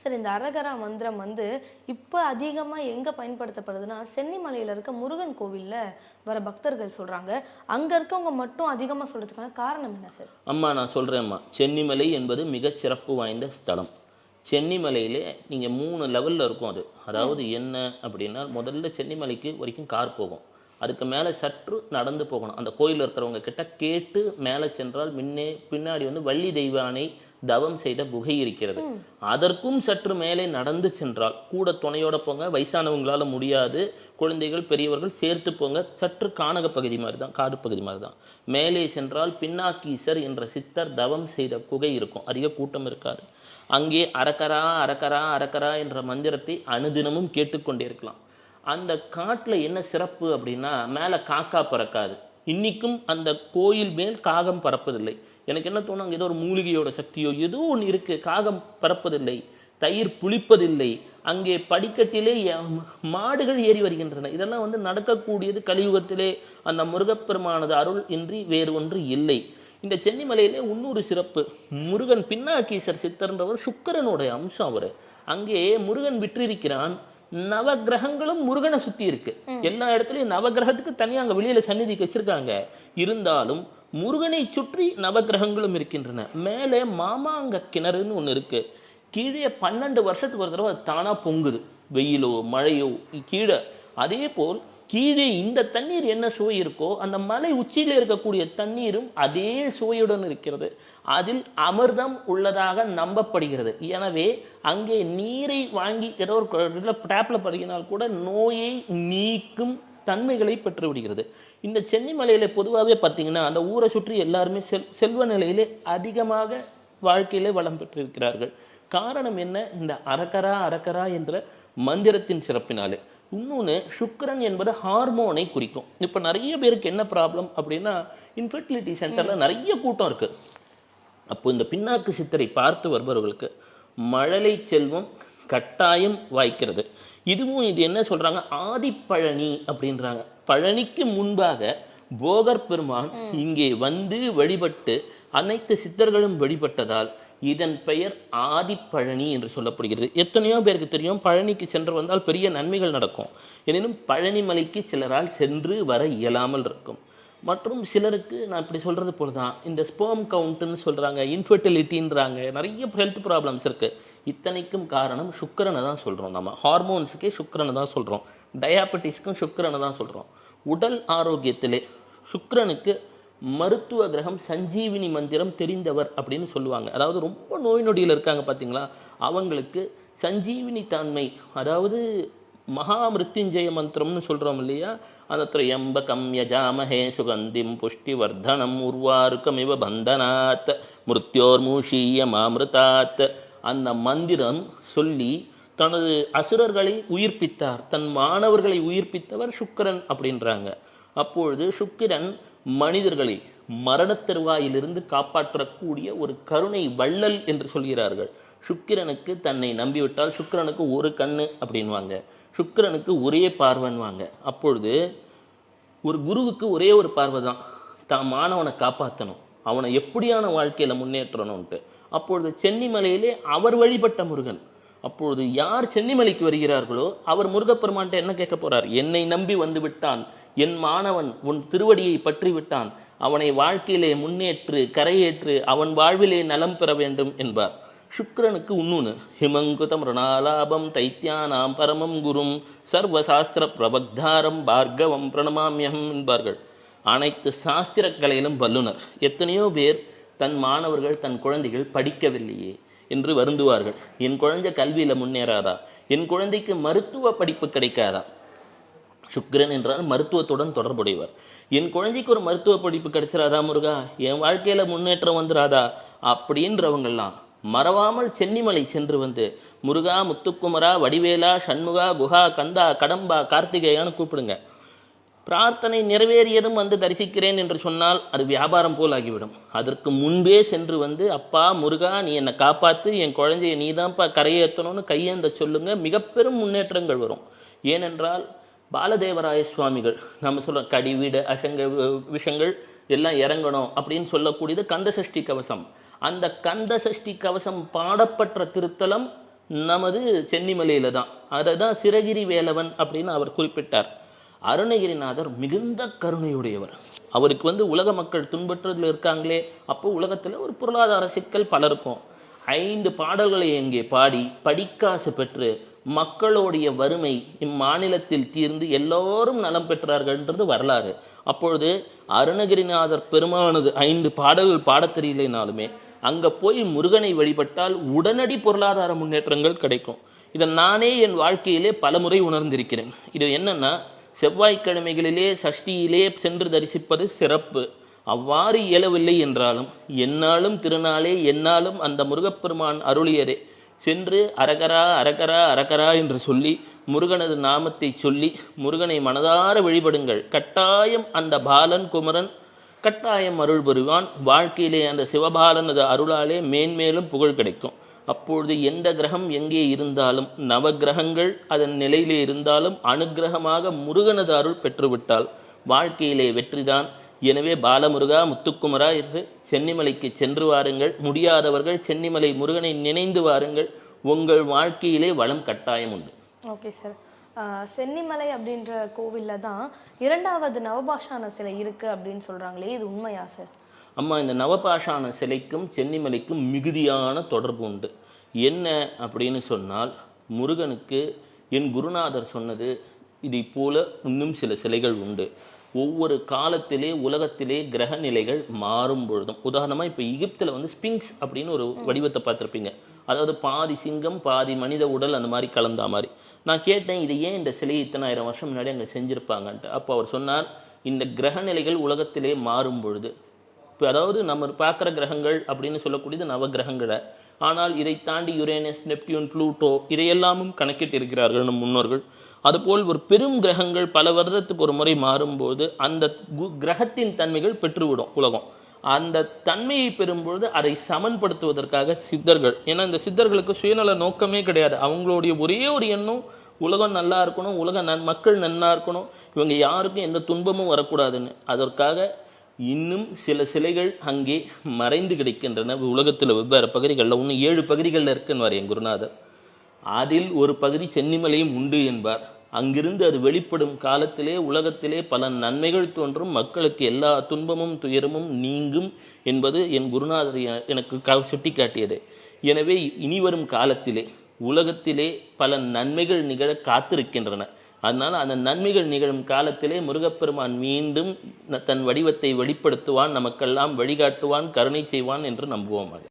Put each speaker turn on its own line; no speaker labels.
Sir இந்த அரகரா மந்திரம் வந்து இப்போ அதிகமாக எங்கே பயன்படுத்தப்படுதுன்னா சென்னிமலையில் இருக்க முருகன் கோவிலில் வர பக்தர்கள் சொல்கிறாங்க அங்கே இருக்கவங்க மட்டும் அதிகமாக சொல்கிறதுக்கான காரணம் என்ன சார்?
அம்மா நான் சொல்கிறேம்மா சென்னிமலை என்பது மிகச் சிறப்பு வாய்ந்த ஸ்தலம். சென்னிமலையிலே நீங்கள் மூணு லெவலில் இருக்கும் அது. அதாவது என்ன அப்படின்னா முதல்ல சென்னிமலைக்கு வரைக்கும் கார் போகும். அதுக்கு மேலே சற்று நடந்து போகணும். அந்த கோயிலில் இருக்கிறவங்க கிட்ட கேட்டு மேலே சென்றால் முன்னே பின்னாடி வந்து வள்ளி தெய்வானை தவம் செய்த குகை இருக்கிறது. அதற்கும் சற்று மேலே நடந்து சென்றால் கூட துணையோட போங்க வயசானவங்களால முடியாது குழந்தைகள் பெரியவர்கள் சேர்த்து போங்க சற்று கானக பகுதி மாதிரி தான் காடு பகுதி மாதிரி தான் மேலே சென்றால் பின்னாக்கீசர் என்ற சித்தர் தவம் செய்த குகை இருக்கும் அதிக கூட்டம் இருக்காது. அங்கே அரக்கரா அரக்கரா அரக்கரா என்ற மந்திரத்தை அனுதினமும் கேட்டுக்கொண்டே இருக்கலாம். அந்த காட்டில் என்ன சிறப்பு அப்படின்னா மேலே காக்கா பறக்காது. இன்னிக்கும் அந்த கோயில் மேல் காகம் பறப்பதில்லை. எனக்கு என்ன தோணும் அங்கே ஏதோ ஒரு மூலிகையோட சக்தியோ ஏதோ ஒன்று இருக்கு. காகம் பறப்பதில்லை தயிர் புளிப்பதில்லை. அங்கே படிக்கட்டிலே மாடுகள் ஏறி வருகின்றன. இதெல்லாம் வந்து நடக்கக்கூடியது கலியுகத்திலே அந்த முருகப்பெருமானது அருள் இன்றி வேறு ஒன்று இல்லை. இந்த சென்னிமலையிலே இன்னொரு சிறப்பு முருகன் பின்னாக்கீசர் சித்தர்ன்றவர் சுக்கிரனுடைய அம்சம் அவர். அங்கே முருகன் விற்றிருக்கிறான். நவக்கிரகங்களும் முருகனை சுத்தி இருக்கு. எல்லா இடத்துலயும் நவக்கிரகத்துக்கு தனியா அங்க வெளியில சந்நிதிக்கு வச்சிருக்காங்க. இருந்தாலும் முருகனை சுற்றி நவக்கிரகங்களும் இருக்கின்றன. மேலே மாமாங்க கிணறுன்னு ஒன்று இருக்குது கீழே பன்னெண்டு வருஷத்துக்கு ஒரு தடவை தானாக பொங்குது. வெயிலோ மழையோ கீழே. அதே போல் கீழே இந்த தண்ணீர் என்ன சுவை இருக்கோ அந்த மலை உச்சியில் இருக்கக்கூடிய தண்ணீரும் அதே சுவையுடன் இருக்கிறது. அதில் அமிர்தம் உள்ளதாக நம்பப்படுகிறது. எனவே அங்கே நீரை வாங்கி ஏதோ ஒரு டேப்பில் படுகினால் கூட நோயை நீக்கும் தன்மைகளை பெற்று விடுகிறது இந்த சென்னை மலையில பொதுவாகவே பார்த்தீங்கன்னா அந்த ஊரை சுற்றி எல்லாருமே செல் செல்வ நிலையிலே அதிகமாக வாழ்க்கையிலே வளம் பெற்றிருக்கிறார்கள். காரணம் என்ன? இந்த அரக்கரா அரக்கரா என்ற மந்திரத்தின் சிறப்பினாலே. இன்னொன்று சுக்கிரன் என்பது ஹார்மோனை குறிக்கும். இப்போ நிறைய பேருக்கு என்ன ப்ராப்ளம் அப்படின்னா இன்ஃபர்டிலிட்டி சென்டரில் நிறைய கூட்டம் இருக்கு. அப்போ இந்த பின்னாக்கு சித்தரை பார்த்து வருபவர்களுக்கு மழலை செல்வம் கட்டாயம் வாய்க்கிறது. இதுவும் இது என்ன சொல்றாங்க? ஆதிப்பழனி அப்படின்றாங்க. பழனிக்கு முன்பாக போகர் பெருமான் இங்கே வந்து வழிபட்டு அனைத்து சித்தர்களும் வழிபட்டதால் இதன் பெயர் ஆதிப்பழனி என்று சொல்லப்படுகிறது. எத்தனையோ பேருக்கு தெரியும் பழனிக்கு சென்று வந்தால் பெரிய நன்மைகள் நடக்கும். எனினும் பழனி மலைக்கு சிலரால் சென்று வர இயலாமல் இருக்கும். மற்றும் சிலருக்கு நான் இப்படி சொல்கிறது போல தான் இந்த ஸ்பேம் கவுண்ட்டுன்னு சொல்கிறாங்க இன்ஃபர்டிலிட்டின்றாங்க நிறைய ஹெல்த் ப்ராப்ளம்ஸ் இருக்குது இத்தனைக்கும் காரணம் சுக்கரனை தான் சொல்கிறோம் நம்ம ஹார்மோன்ஸுக்கே சுக்கரனை தான் சொல்கிறோம் டயாபெட்டிஸ்க்கும் சுக்கரனை தான் சொல்கிறோம் உடல் ஆரோக்கியத்திலே சுக்கரனுக்கு மருத்துவ கிரகம் சஞ்சீவினி மந்திரம் தெரிந்தவர் அப்படின்னு சொல்லுவாங்க. அதாவது ரொம்ப நோய் நொடியில் இருக்காங்க பார்த்தீங்களா அவங்களுக்கு சஞ்சீவினி தன்மை அதாவது மகா மிருத்யுஞ்சய மந்திரம்னு சொல்கிறோம் இல்லையா? அந்த திரையம்பகம் யஜாமஹே சுகந்திம் புஷ்டிவர்தனம் உர்வாருக்கமிவ பந்தனாத் மாமிருதாத். அந்த மந்திரம் சொல்லி தனது அசுரர்களை உயிர்ப்பித்தார். தன் மாணவர்களை உயிர்ப்பித்தவர் சுக்கரன் அப்படின்றாங்க. அப்பொழுது சுக்கிரன் மனிதர்களை மரணத் தருவாயிலிருந்து காப்பாற்றக்கூடிய ஒரு கருணை வள்ளல் என்று சொல்கிறார்கள். சுக்கிரனுக்கு தன்னை நம்பிவிட்டால் சுக்கிரனுக்கு ஒரு கண்ணு அப்படின்வாங்க. சுக்கரனுக்கு ஒரே பார்வைன்வாங்க அப்பொழுது ஒரு குருவுக்கு ஒரே ஒரு பார்வை தான் தான் மாணவனை காப்பாற்றணும் அவனை எப்படியான வாழ்க்கையில் முன்னேற்றணும்ன்ட்டு. அப்பொழுது சென்னிமலையிலே அவர் வழிபட்ட முருகன். அப்பொழுது யார் சென்னிமலைக்கு வருகிறார்களோ அவர் முருகப்பெருமான்ட்ட என்ன கேட்க போறார்? என்னை நம்பி வந்து விட்டான் என் மாணவன் உன் திருவடியை பற்றி விட்டான் அவனை வாழ்க்கையிலே முன்னேற்று கரையேற்று அவன் வாழ்விலே நலம் பெற வேண்டும் என்பார். சுக்கரனுக்கு இன்னொன்று ஹிமங்குதம் ருணாலாபம் தைத்தியானாம் பரமம் குரும். சர்வசாஸ்திர பிரபக்தாரம் பார்கவம் பிரணமாமியம் என்பார்கள். அனைத்து சாஸ்திர கலையிலும் வல்லுனர். எத்தனையோ பேர் தன் மாணவர்கள் தன் குழந்தைகள் படிக்கவில்லையே என்று வருந்துவார்கள். என் குழந்தை கல்வியில் முன்னேறாதா? என் குழந்தைக்கு மருத்துவ படிப்பு கிடைக்காதா? சுக்கிரன் என்றால் மருத்துவத்துடன் தொடர்புடையவர். என் குழந்தைக்கு ஒரு மருத்துவ படிப்பு கிடைச்சிராதா முருகா? என் வாழ்க்கையில முன்னேற்றம் வந்துடாதா அப்படின்றவங்கெல்லாம் மறவாமல் சென்னிமலை சென்று வந்து முருகா முத்துக்குமரா வடிவேலா சண்முகா குஹா கந்தா கடம்பா கார்த்திகேயான்னு கூப்பிடுங்க. பிரார்த்தனை நிறைவேறியதும் வந்து தரிசிக்கிறேன் என்று சொன்னால் அது வியாபாரம் போல் ஆகிவிடும். அதற்கு முன்பே சென்று வந்து அப்பா முருகா நீ என்னை காப்பாற்று என் குழந்தைய நீ தான்ப்பா கரையேற்றணும்னு கையேந்த சொல்லுங்க. மிக பெரும் முன்னேற்றங்கள் வரும். ஏனென்றால் பாலதேவராய சுவாமிகள் நம்ம சொல்கிற கடிவிட அசங்க வி- விஷங்கள் எல்லாம் இறங்கணும் அப்படின்னு சொல்லக்கூடியது கந்த சஷ்டி கவசம். அந்த கந்த சஷ்டி கவசம் பாடப்பட்ட திருத்தலம் நமது சென்னிமலையில் தான். அதை தான் சிறகிரி வேலவன் அப்படின்னு அவர் குறிப்பிட்டார். அருணகிரிநாதர் மிகுந்த கருணையுடையவர். அவருக்கு வந்து உலக மக்கள் துன்பற்றதில் இருக்காங்களே அப்போ உலகத்தில் ஒரு பொருளாதார சிக்கல் பலருக்கும். ஐந்து பாடல்களை இங்கே பாடி படிக்காசு பெற்று மக்களுடைய வறுமை இம்மாநிலத்தில் தீர்ந்து எல்லோரும் நலம் பெற்றார்கள்ன்றது வரலாறு. அப்பொழுது அருணகிரிநாதர் பெருமானது ஐந்து பாடல்கள் பாடத் தெரியலைனாலுமே அங்கே போய் முருகனை வழிபட்டால் உடனடி பொருளாதார முன்னேற்றங்கள் கிடைக்கும். இதை நானே என் வாழ்க்கையிலே பலமுறை உணர்ந்திருக்கிறேன். இது என்னன்னா செவ்வாய்க்கிழமைகளிலே சஷ்டியிலே சென்று தரிசிப்பது சிறப்பு. அவ்வாறு இயலவில்லை என்றாலும் என்னாலும் திருநாளே என்னாலும் அந்த முருகப்பெருமான் அருளியரே சென்று அரகரா அரகரா அரகரா என்று சொல்லி முருகனது நாமத்தை சொல்லி முருகனை மனதார வழிபடுங்கள். கட்டாயம் அந்த பாலன் குமரன் கட்டாயம் அருள் புரிவான். வாழ்க்கையிலே அந்த சிவபாலனது அருளாலே மேன்மேலும் புகழ் கிடைக்கும். அப்பொழுது எந்த கிரகம் எங்கே இருந்தாலும் நவ கிரகங்கள் அதன் நிலையிலே இருந்தாலும் அனுக்கிரகமாக முருகனது அருள் பெற்றுவிட்டால் வாழ்க்கையிலே வெற்றிதான். எனவே பாலமுருகா முத்துக்குமரா என்று சென்னிமலைக்கு சென்று வாருங்கள். முடியாதவர்கள் சென்னிமலை முருகனை நினைந்து வாருங்கள். உங்கள் வாழ்க்கையிலே வளம் கட்டாயம் உண்டு.
ஓகே சார் சென்னிமலை அப்படின்ற கோவில்ல தான் இரண்டாவது நவபாஷான சிலை இருக்கு அப்படின்னு சொல்கிறாங்களே இது உண்மையா சார்
ஆமாம் இந்த நவபாஷான சிலைக்கும் சென்னிமலைக்கும் மிகுதியான தொடர்பு உண்டு. என்ன அப்படின்னு சொன்னால் முருகனுக்கு என் குருநாதர் சொன்னது இதை போல இன்னும் சில சிலைகள் உண்டு. ஒவ்வொரு காலத்திலே உலகத்திலே கிரக நிலைகள் மாறும் பொழுதும் உதாரணமாக இப்போ எகிப்தில் வந்து ஸ்பிங்ஸ் அப்படின்னு ஒரு வடிவத்தை பார்த்துருப்பீங்க. அதாவது பாதி சிங்கம் பாதி மனித உடல் அந்த மாதிரி கலந்தா மாதிரி. நான் கேட்டேன் இது ஏன் இந்த சிலையை இத்தனாயிரம் வருஷம் முன்னாடி அங்கே செஞ்சுருப்பாங்கன்ட்டு? அப்போ அவர் சொன்னார் இந்த கிரக நிலைகள் உலகத்திலே மாறும் பொழுது. இப்போ அதாவது நம்ம பார்க்குற கிரகங்கள் அப்படின்னு சொல்லக்கூடியது நவ கிரகங்களை. ஆனால் இதை தாண்டி யுரேனஸ் நெப்டியூன் ப்ளூட்டோ இதையெல்லாமும் கணக்கிட்டு இருக்கிறார்கள் நம் முன்னோர்கள். அதுபோல் ஒரு பெரும் கிரகங்கள் பல வருடத்துக்கு ஒரு முறை மாறும்போது அந்த கு- கிரகத்தின் தன்மைகள் பெற்றுவிடும் உலகம். அந்த தன்மையை பெறும்பொழுது அதை சமன்படுத்துவதற்காக சித்தர்கள். ஏன்னா இந்த சித்தர்களுக்கு சுயநல நோக்கமே கிடையாது. அவங்களுடைய ஒரே ஒரு எண்ணம் உலகம் நல்லா இருக்கணும் உலக நன் மக்கள் நன்னா இருக்கணும் இவங்க யாருக்கும் எந்த துன்பமும் வரக்கூடாதுன்னு. அதற்காக இன்னும் சில சிலைகள் அங்கே மறைந்து கிடைக்கின்றன. உலகத்தில் வெவ்வேறு பகுதிகளில் ஒன்று ஏழு பகுதிகளில் இருக்குன்னு என் குருநாதர். அதில் ஒரு பகுதி சென்னிமலையும் உண்டு என்பார். அங்கிருந்து அது வெளிப்படும் காலத்திலே உலகத்திலே பல நன்மைகள் தோன்றும். மக்களுக்கு எல்லா துன்பமும் துயரமும் நீங்கும் என்பது என் குருநாதர் எனக்கு சுட்டி காட்டியது எனவே இனி வரும் காலத்திலே உலகத்திலே பல நன்மைகள் நிகழ காத்திருக்கின்றன. அதனால் அந்த நன்மைகள் நிகழும் காலத்திலே முருகப்பெருமான் மீண்டும் தன் வடிவத்தை வெளிப்படுத்துவான் நமக்கெல்லாம் வழிகாட்டுவான் கருணை செய்வான் என்று நம்புவோம் அது.